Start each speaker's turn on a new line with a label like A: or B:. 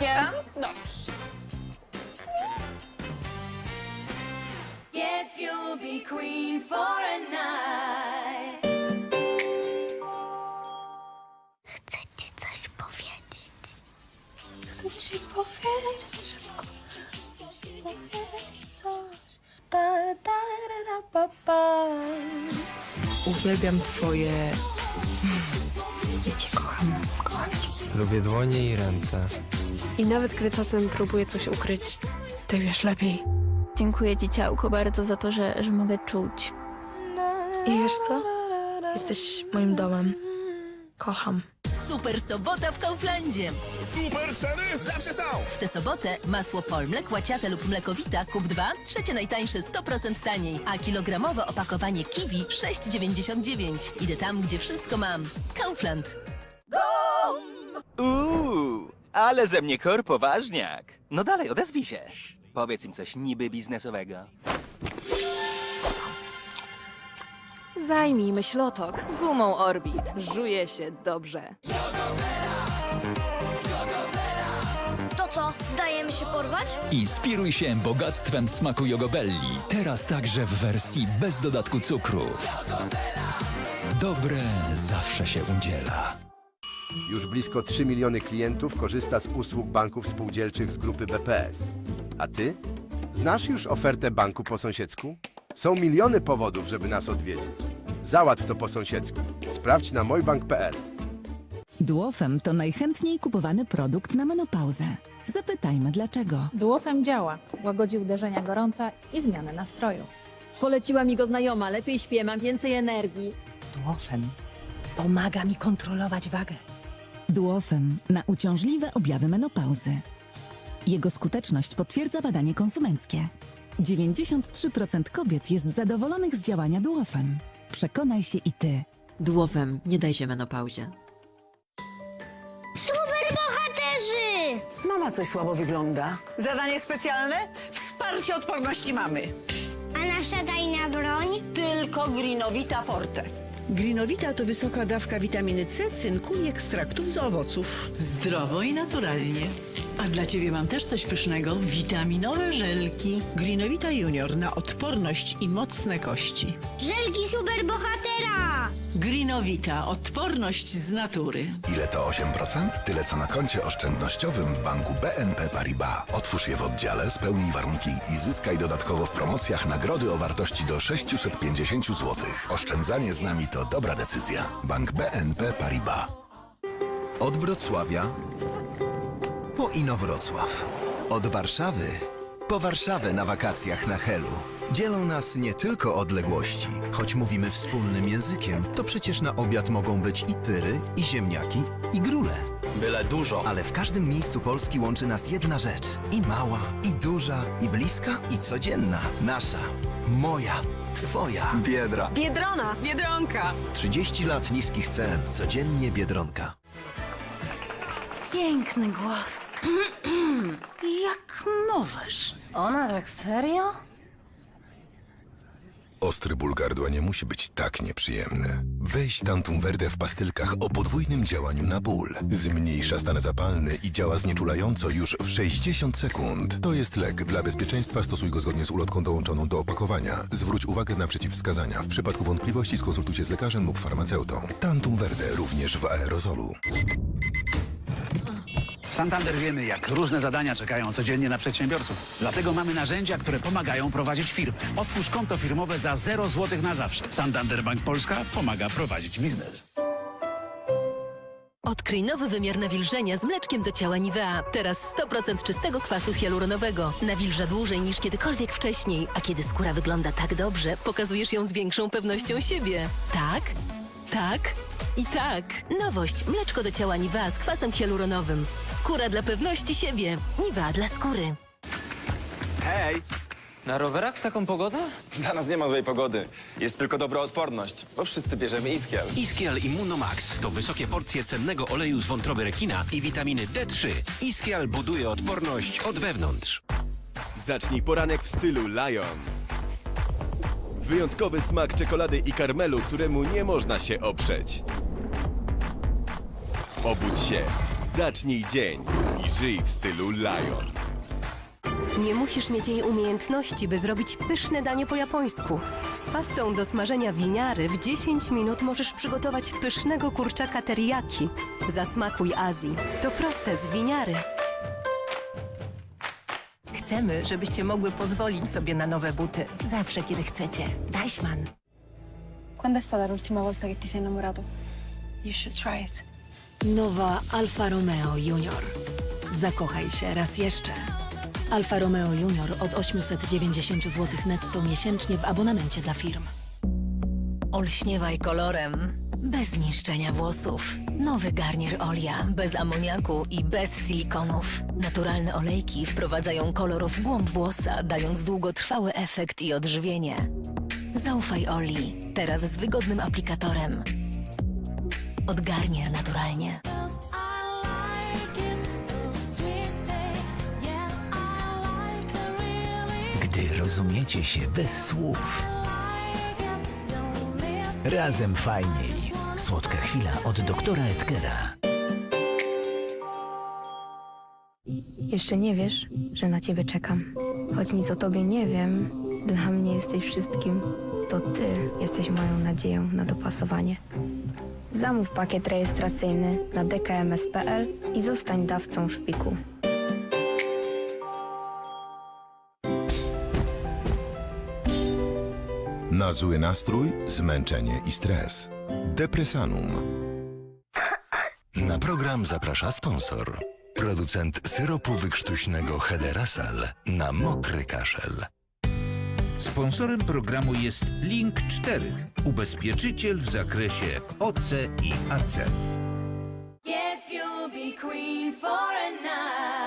A: Dobrze.
B: Yes, you'll be queen for a night.
C: Chcę ci coś powiedzieć.
A: Chcę ci powiedzieć szybko. Chcę ci powiedzieć coś. Pa, da, da, da, pa, pa. Uwielbiam twoje... Ja cię kocham. Kocham cię.
D: Lubię dłonie i ręce.
A: I nawet gdy czasem próbuję coś ukryć, ty wiesz lepiej.
E: Dziękuję dzieciałko bardzo za to, że, że mogę czuć.
A: I wiesz co? Jesteś moim domem. Kocham.
F: Super sobota w Kauflandzie.
G: Super ceny zawsze są!
F: W tę sobotę masło Polmlek, łaciate lub mlekowita kup 2, trzecie najtańsze 100% taniej, a kilogramowe opakowanie kiwi 6,99. Idę tam, gdzie wszystko mam. Kaufland.
H: Uuu, ale ze mnie kor poważniak. No dalej, odezwij się. Powiedz im coś niby biznesowego.
I: Zajmijmy ślotok gumą Orbit. Żuje się dobrze.
C: To co, dajemy się porwać?
J: Inspiruj się bogactwem smaku Jogobelli. Teraz także w wersji bez dodatku cukrów. Dobre zawsze się udziela.
D: Już blisko 3 miliony klientów korzysta z usług banków spółdzielczych z grupy BPS. A ty? Znasz już ofertę banku po sąsiedzku? Są miliony powodów, żeby nas odwiedzić. Załatw to po sąsiedzku. Sprawdź na mojbank.pl.
K: Duofem to najchętniej kupowany produkt na menopauzę. Zapytajmy dlaczego.
L: Duofem działa, łagodzi uderzenia gorąca i zmianę nastroju.
I: Poleciła mi go znajoma, lepiej śpię, mam więcej energii.
K: Duofem pomaga mi kontrolować wagę. Duofem na uciążliwe objawy menopauzy. Jego skuteczność potwierdza badanie konsumenckie. 93% kobiet jest zadowolonych z działania Duofem. Przekonaj się i ty.
I: Duofem, nie daj się menopauzie.
C: Super bohaterzy!
K: Mama coś słabo wygląda. Zadanie specjalne? Wsparcie odporności mamy.
C: A nasza tajna broń?
K: Tylko Grinowita Forte.
M: Grinowita to wysoka dawka witaminy C, cynku i ekstraktów z owoców. Zdrowo i naturalnie. A dla ciebie mam też coś pysznego. Witaminowe żelki. Grinowita Junior na odporność i mocne kości.
C: Żelki super bohatera!
M: Grinowita. Odporność z natury.
G: Ile to 8%? Tyle co na koncie oszczędnościowym w banku BNP Paribas. Otwórz je w oddziale, spełnij warunki i zyskaj dodatkowo w promocjach nagrody o wartości do 650 zł. Oszczędzanie z nami to dobra decyzja. Bank BNP Paribas. Od Wrocławia po Inowrocław. Od Warszawy po Warszawę na wakacjach na Helu. Dzielą nas nie tylko odległości. Choć mówimy wspólnym językiem, to przecież na obiad mogą być i pyry, i ziemniaki, i grule.
H: Byle dużo.
G: Ale w każdym miejscu Polski łączy nas jedna rzecz. I mała, i duża, i bliska, i codzienna. Nasza, moja, twoja.
H: Biedra.
I: Biedrona, Biedronka.
G: 30 lat niskich cen. Codziennie Biedronka.
E: Piękny głos. Jak możesz? Ona tak serio?
G: Ostry ból gardła nie musi być tak nieprzyjemny. Weź Tantum Verde w pastylkach o podwójnym działaniu na ból. Zmniejsza stan zapalny i działa znieczulająco już w 60 sekund. To jest lek. Dla bezpieczeństwa stosuj go zgodnie z ulotką dołączoną do opakowania. Zwróć uwagę na przeciwwskazania. W przypadku wątpliwości skonsultujcie z lekarzem lub farmaceutą. Tantum Verde również w aerozolu.
J: W Santander wiemy, jak różne zadania czekają codziennie na przedsiębiorców. Dlatego mamy narzędzia, które pomagają prowadzić firmę. Otwórz konto firmowe za 0 zł na zawsze. Santander Bank Polska pomaga prowadzić biznes.
F: Odkryj nowy wymiar nawilżenia z mleczkiem do ciała Nivea. Teraz 100% czystego kwasu hialuronowego. Nawilża dłużej niż kiedykolwiek wcześniej. A kiedy skóra wygląda tak dobrze, pokazujesz ją z większą pewnością siebie. Tak, tak i tak. Nowość. Mleczko do ciała Nivea z kwasem hialuronowym. Skóra dla pewności siebie. Nivea dla skóry.
H: Hej!
D: Na rowerach w taką pogodę?
H: Dla nas nie ma złej pogody. Jest tylko dobra odporność, bo wszyscy bierzemy Iskiel.
J: Iskial Immunomax to wysokie porcje cennego oleju z wątroby rekina i witaminy D3. Iskial buduje odporność od wewnątrz.
G: Zacznij poranek w stylu Lion. Wyjątkowy smak czekolady i karmelu, któremu nie można się oprzeć. Obudź się, zacznij dzień i
N: Żyj w stylu Lion.
O: Nie musisz mieć jej umiejętności, by zrobić pyszne danie po japońsku. Z pastą do smażenia winiary w 10 minut możesz przygotować pysznego kurczaka teriyaki. Zasmakuj Azji. To proste z winiary.
F: Chcemy, żebyście mogły pozwolić sobie na nowe buty. Zawsze, kiedy chcecie. Deichmann.
P: ¿Cuándo è stata l'ultima volta che ti sei innamorato? You should try it.
Q: Nowa Alfa Romeo Junior. Zakochaj się raz jeszcze. Alfa Romeo Junior od 890 zł netto miesięcznie w abonamencie dla firm. Olśniewaj kolorem, bez niszczenia włosów. Nowy garnier Olia, bez amoniaku i bez silikonów. Naturalne olejki wprowadzają kolor w głąb włosa, dając długotrwały efekt i odżywienie. Zaufaj Oli, teraz z wygodnym aplikatorem. Odgarnier naturalnie.
R: Gdy rozumiecie się bez słów. Razem fajniej. Słodka chwila od doktora Edgera.
S: Jeszcze nie wiesz, że na ciebie czekam. Choć nic o tobie nie wiem, dla mnie jesteś wszystkim. To ty jesteś moją nadzieją na dopasowanie. Zamów pakiet rejestracyjny na dkms.pl i zostań dawcą szpiku.
N: Na zły nastrój, zmęczenie i stres. Depresanum.
T: Na program zaprasza sponsor. Producent syropu wykrztuśnego Hederasal na mokry kaszel.
R: Sponsorem programu jest Link 4, ubezpieczyciel w zakresie OC i AC.
U: Yes, you'll be queen for a night.